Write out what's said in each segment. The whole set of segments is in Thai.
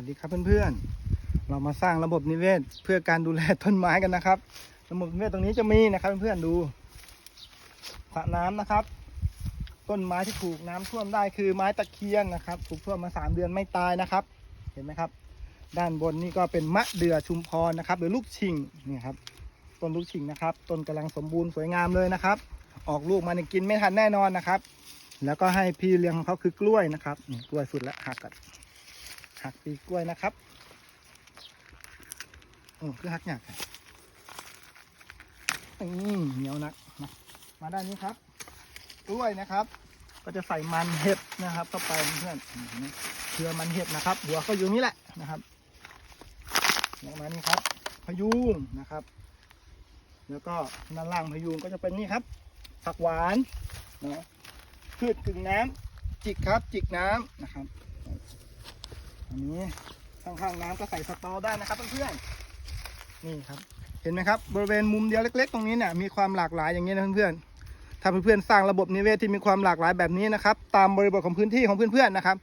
วัสดีครับเพื่อนๆ เรามาสร้างระบบนิเวศเพื่อการดูแลต้นไม้กันนะครับ ระบบนิเวศตรงนี้จะมีนะครับเพื่อนๆดูสระน้ำนะครับ ต้นไม้ที่ถูกน้ำท่วมได้คือไม้ตะเคียนนะครับ ถูกท่วมมาสามเดือนไม่ตายนะครับ เห็นไหมครับ ด้านบนนี่ก็เป็นมะเดื่อชุมพรนะครับ หรือลูกชิงนี่ครับต้นลูกชิงนะครับต้นกำลังสมบูรณ์สวยงามเลยนะครับ ออกลูกมาเนี่ยกินไม่ทันแน่นอนนะครับ แล้วก็ให้พี่เลี้ยงของเขาคือกล้วยนะครับกล้วยสุดละหักกัน หักปีกล้วยนะครับโอ้คือหักหยากนี่เหนียวนักมามาด้านนี้ครับกล้วยนะครับ ก็จะใส่มันเห็ดนะครับเข้าไปเพื่อนเพื่อมันเห็ดนะครับ หัวก็อยู่นี่แหละนะครับล้วมานี่ครับพยุงนะครับ แล้วก็ด้านล่างพยุงก็จะเป็นนี่ครับ ผักหวานนะพืชกึ่งน้ำจิกครับ จิกน้ำนะครับ นี้ข้างๆน้ำก็ใส่สตอได้นะครับเพื่อนๆนี่ครับ เห็นไหมครับ บริเวณมุมเดียวเล็ก ๆ ตรงนี้เนี่ยมีความหลากหลายอย่างนี้นะเพื่อนๆถ้าเพื่อนๆสร้างระบบนิเวศที่มีความหลากหลายแบบนี้นะครับ ตามบริบทของพื้นที่ของเพื่อนๆนะครับ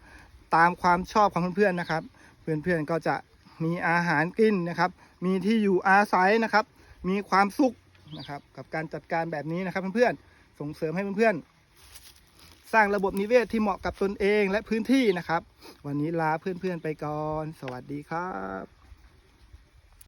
ตามความชอบของเพื่อนๆนะครับ เพื่อนๆก็จะมีอาหารกินนะครับ มีที่อยู่อาศัยนะครับ มีความสุขนะครับ กับการจัดการแบบนี้นะครับเพื่อนๆส่งเสริมให้เพื่อนๆ สร้างระบบนิเวศที่เหมาะกับตนเองและพื้นที่นะครับ วันนี้ลาเพื่อนๆไปก่อน สวัสดีครับ